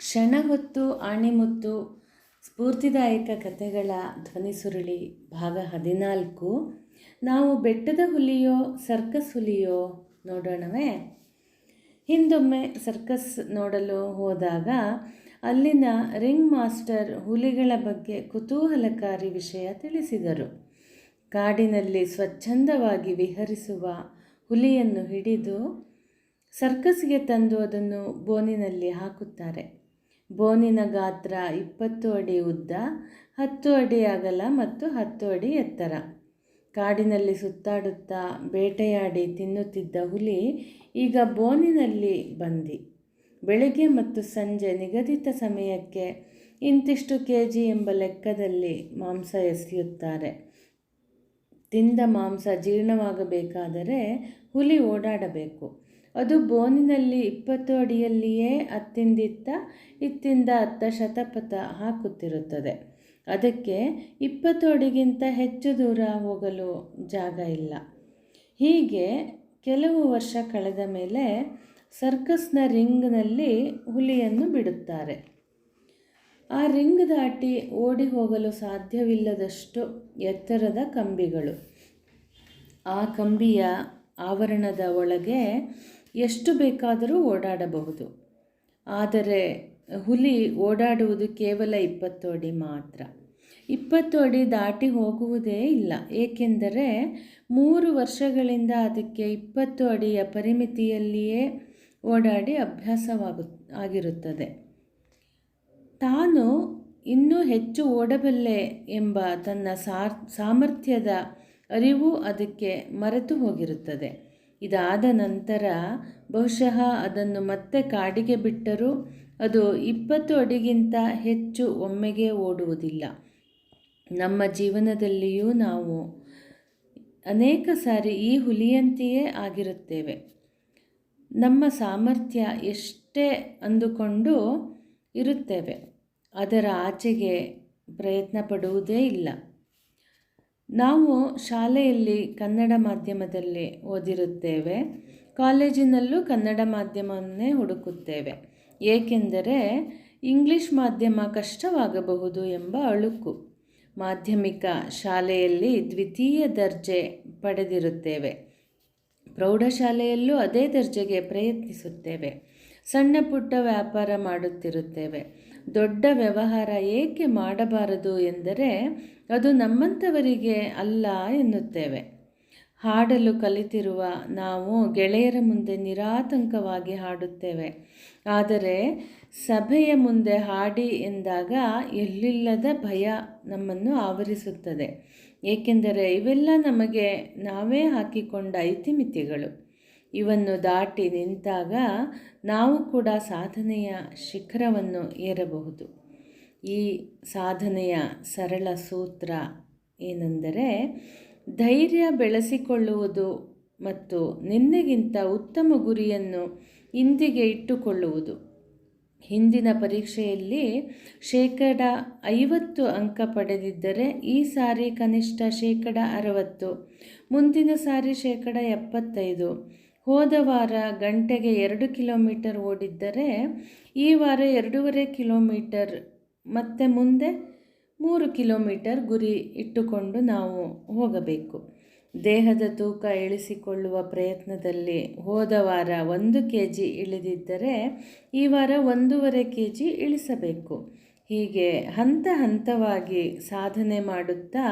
ಕ್ಷಣ ಹೊತ್ತು ಆಣೆಮುತ್ತು ಸ್ಫೂರ್ತಿದಾಯಕ ಕಥೆಗಳ ಧ್ವನಿ ಸುರುಳಿ ಭಾಗ ಹದಿನಾಲ್ಕು. ನಾವು ಬೆಟ್ಟದ ಹುಲಿಯೋ ಸರ್ಕಸ್ ಹುಲಿಯೋ ನೋಡೋಣವೇ? ಹಿಂದೊಮ್ಮೆ ಸರ್ಕಸ್ ನೋಡಲು ಹೋದಾಗ ಅಲ್ಲಿನ ರಿಂಗ್ ಮಾಸ್ಟರ್ ಹುಲಿಗಳ ಬಗ್ಗೆ ಕುತೂಹಲಕಾರಿ ವಿಷಯ ತಿಳಿಸಿದರು. ಕಾಡಿನಲ್ಲಿ ಸ್ವಚ್ಛಂದವಾಗಿ ವಿಹರಿಸುವ ಹುಲಿಯನ್ನು ಹಿಡಿದು ಸರ್ಕಸ್ಗೆ ತಂದು ಅದನ್ನು ಬೋನಿನಲ್ಲಿ ಹಾಕುತ್ತಾರೆ. ಬೋನಿನ ಗಾತ್ರ ಇಪ್ಪತ್ತು ಅಡಿ ಉದ್ದ, ಹತ್ತು ಅಡಿ ಅಗಲ ಮತ್ತು ಹತ್ತು ಅಡಿ ಎತ್ತರ. ಕಾಡಿನಲ್ಲಿ ಸುತ್ತಾಡುತ್ತಾ ಬೇಟೆಯಾಡಿ ತಿನ್ನುತ್ತಿದ್ದ ಹುಲಿ ಈಗ ಬೋನಿನಲ್ಲಿ ಬಂದಿ. ಬೆಳಗ್ಗೆ ಮತ್ತು ಸಂಜೆ ನಿಗದಿತ ಸಮಯಕ್ಕೆ ಇಂತಿಷ್ಟು ಕೆ ಜಿ ಎಂಬ ಲೆಕ್ಕದಲ್ಲಿ ಮಾಂಸ ಎಸೆಯುತ್ತಾರೆ. ತಿಂದ ಮಾಂಸ ಜೀರ್ಣವಾಗಬೇಕಾದರೆ ಹುಲಿ ಓಡಾಡಬೇಕು. ಅದು ಬೋನಿನಲ್ಲಿ ಇಪ್ಪತ್ತು ಅಡಿಯಲ್ಲಿಯೇ ಅತ್ತಿಂದಿತ್ತ, ಇತ್ತಿಂದ ಅತ್ತ ಶತಪಥ ಹಾಕುತ್ತಿರುತ್ತದೆ. ಅದಕ್ಕೆ ಇಪ್ಪತ್ತು ಅಡಿಗಿಂತ ಹೆಚ್ಚು ದೂರ ಹೋಗಲು ಜಾಗ ಇಲ್ಲ. ಹೀಗೆ ಕೆಲವು ವರ್ಷ ಕಳೆದ ಮೇಲೆ ಸರ್ಕಸ್ನ ರಿಂಗ್ನಲ್ಲಿ ಹುಲಿಯನ್ನು ಬಿಡುತ್ತಾರೆ. ಆ ರಿಂಗ್ ದಾಟಿ ಓಡಿ ಹೋಗಲು ಸಾಧ್ಯವಿಲ್ಲದಷ್ಟು ಎತ್ತರದ ಕಂಬಿಗಳು. ಆ ಕಂಬಿಯ ಆವರಣದ ಒಳಗೆ ಎಷ್ಟು ಬೇಕಾದರೂ ಓಡಾಡಬಹುದು. ಆದರೆ ಹುಲಿ ಓಡಾಡುವುದು ಕೇವಲ ಇಪ್ಪತ್ತು ಅಡಿ ಮಾತ್ರ. ಇಪ್ಪತ್ತು ಅಡಿ ದಾಟಿ ಹೋಗುವುದೇ ಇಲ್ಲ. ಏಕೆಂದರೆ ಮೂರು ವರ್ಷಗಳಿಂದ ಅದಕ್ಕೆ ಇಪ್ಪತ್ತು ಅಡಿಯ ಪರಿಮಿತಿಯಲ್ಲಿಯೇ ಓಡಾಡಿ ಅಭ್ಯಾಸವಾಗು, ಆಗಿರುತ್ತದೆ. ತಾನು ಇನ್ನೂ ಹೆಚ್ಚು ಓಡಬಲ್ಲೆ ಎಂಬ ತನ್ನ ಸಾಮರ್ಥ್ಯದ ಅರಿವು ಅದಕ್ಕೆ ಮರೆತು ಹೋಗಿರುತ್ತದೆ. ಇದಾದ ನಂತರ ಬಹುಶಃ ಅದನ್ನು ಮತ್ತೆ ಕಾಡಿಗೆ ಬಿಟ್ಟರೂ ಅದು ಇಪ್ಪತ್ತು ಅಡಿಗಿಂತ ಹೆಚ್ಚು ಒಮ್ಮೆಗೆ ಓಡುವುದಿಲ್ಲ. ನಮ್ಮ ಜೀವನದಲ್ಲಿಯೂ ನಾವು ಅನೇಕ ಸಾರಿ ಈ ಹುಲಿಯಂತೆಯೇ ಆಗಿರುತ್ತೇವೆ. ನಮ್ಮ ಸಾಮರ್ಥ್ಯ ಎಷ್ಟೇ ಅಂದುಕೊಂಡು ಇರುತ್ತೇವೆ. ಅದರ ಆಚೆಗೆ ಪ್ರಯತ್ನ ಪಡುವುದೇ ಇಲ್ಲ. ನಾವು ಶಾಲೆಯಲ್ಲಿ ಕನ್ನಡ ಮಾಧ್ಯಮದಲ್ಲಿ ಓದಿರುತ್ತೇವೆ. ಕಾಲೇಜಿನಲ್ಲೂ ಕನ್ನಡ ಮಾಧ್ಯಮವನ್ನೇ ಹುಡುಕುತ್ತೇವೆ. ಏಕೆಂದರೆ ಇಂಗ್ಲಿಷ್ ಮಾಧ್ಯಮ ಕಷ್ಟವಾಗಬಹುದು ಎಂಬ ಅಳುಕು. ಮಾಧ್ಯಮಿಕ ಶಾಲೆಯಲ್ಲಿ ದ್ವಿತೀಯ ದರ್ಜೆ ಪಡೆದಿರುತ್ತೇವೆ. ಪ್ರೌಢಶಾಲೆಯಲ್ಲೂ ಅದೇ ದರ್ಜೆಗೆ ಪ್ರಯತ್ನಿಸುತ್ತೇವೆ. ಸಣ್ಣ ಪುಟ್ಟ ವ್ಯಾಪಾರ ಮಾಡುತ್ತಿರುತ್ತೇವೆ. ದೊಡ್ಡ ವ್ಯವಹಾರ ಏಕೆ ಮಾಡಬಾರದು ಎಂದರೆ ಅದು ನಮ್ಮಂಥವರಿಗೆ ಅಲ್ಲ ಎನ್ನುತ್ತೇವೆ. ಹಾಡಲು ಕಲಿತಿರುವ ನಾವು ಗೆಳೆಯರ ಮುಂದೆ ನಿರಾತಂಕವಾಗಿ ಹಾಡುತ್ತೇವೆ. ಆದರೆ ಸಭೆಯ ಮುಂದೆ ಹಾಡಿ ಎಂದಾಗ ಎಲ್ಲಿಲ್ಲದ ಭಯ ನಮ್ಮನ್ನು ಆವರಿಸುತ್ತದೆ. ಏಕೆಂದರೆ ಇವೆಲ್ಲ ನಮಗೆ ನಾವೇ ಹಾಕಿಕೊಂಡ ಇತಿಮಿತಿಗಳು ಇವನ್ನು ದಾಟಿ ನಿಂತಾಗ ನಾವು ಕೂಡ ಸಾಧನೆಯ ಶಿಖರವನ್ನು ಏರಬಹುದು. ಈ ಸಾಧನೆಯ ಸರಳ ಸೂತ್ರ ಏನೆಂದರೆ, ಧೈರ್ಯ ಬೆಳೆಸಿಕೊಳ್ಳುವುದು ಮತ್ತು ನಿನ್ನೆಗಿಂತ ಉತ್ತಮ ಗುರಿಯನ್ನು ಇಂದಿಗೆ ಇಟ್ಟುಕೊಳ್ಳುವುದು. ಹಿಂದಿನ ಪರೀಕ್ಷೆಯಲ್ಲಿ ಶೇಕಡ ಐವತ್ತು ಅಂಕ ಪಡೆದಿದ್ದರೆ ಈ ಸಾರಿ ಕನಿಷ್ಠ ಶೇಕಡ ಅರವತ್ತು, ಮುಂದಿನ ಸಾರಿ ಶೇಕಡ ಎಪ್ಪತ್ತೈದು. ಹೋದ ವಾರ ಗಂಟೆಗೆ ಎರಡು ಕಿಲೋಮೀಟರ್ ಓಡಿದ್ದರೆ ಈ ವಾರ ಎರಡೂವರೆ ಕಿಲೋಮೀಟರ್, ಮತ್ತು ಮುಂದೆ ಮೂರು ಕಿಲೋಮೀಟರ್ ಗುರಿ ಇಟ್ಟುಕೊಂಡು ನಾವು ಹೋಗಬೇಕು. ದೇಹದ ತೂಕ ಇಳಿಸಿಕೊಳ್ಳುವ ಪ್ರಯತ್ನದಲ್ಲಿ ಹೋದ ವಾರ ಒಂದು ಕೆ ಜಿ ಇಳಿದಿದ್ದರೆ ಈ ವಾರ ಒಂದೂವರೆ ಕೆ ಜಿ ಇಳಿಸಬೇಕು. ಹೀಗೆ ಹಂತ ಹಂತವಾಗಿ ಸಾಧನೆ ಮಾಡುತ್ತಾ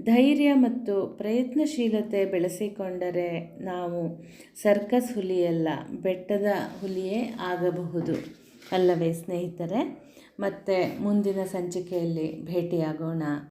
ಧೈರ್ಯ ಮತ್ತು ಪ್ರಯತ್ನಶೀಲತೆ ಬೆಳೆಸಿಕೊಂಡರೆ ನಾವು ಸರ್ಕಸ್ ಹುಲಿಯಲ್ಲ, ಬೆಟ್ಟದ ಹುಲಿಯೇ ಆಗಬಹುದು. ಅಲ್ಲವೇ ಸ್ನೇಹಿತರೆ, ಮತ್ತೆ ಮುಂದಿನ ಸಂಚಿಕೆಯಲ್ಲಿ ಭೇಟಿಯಾಗೋಣ.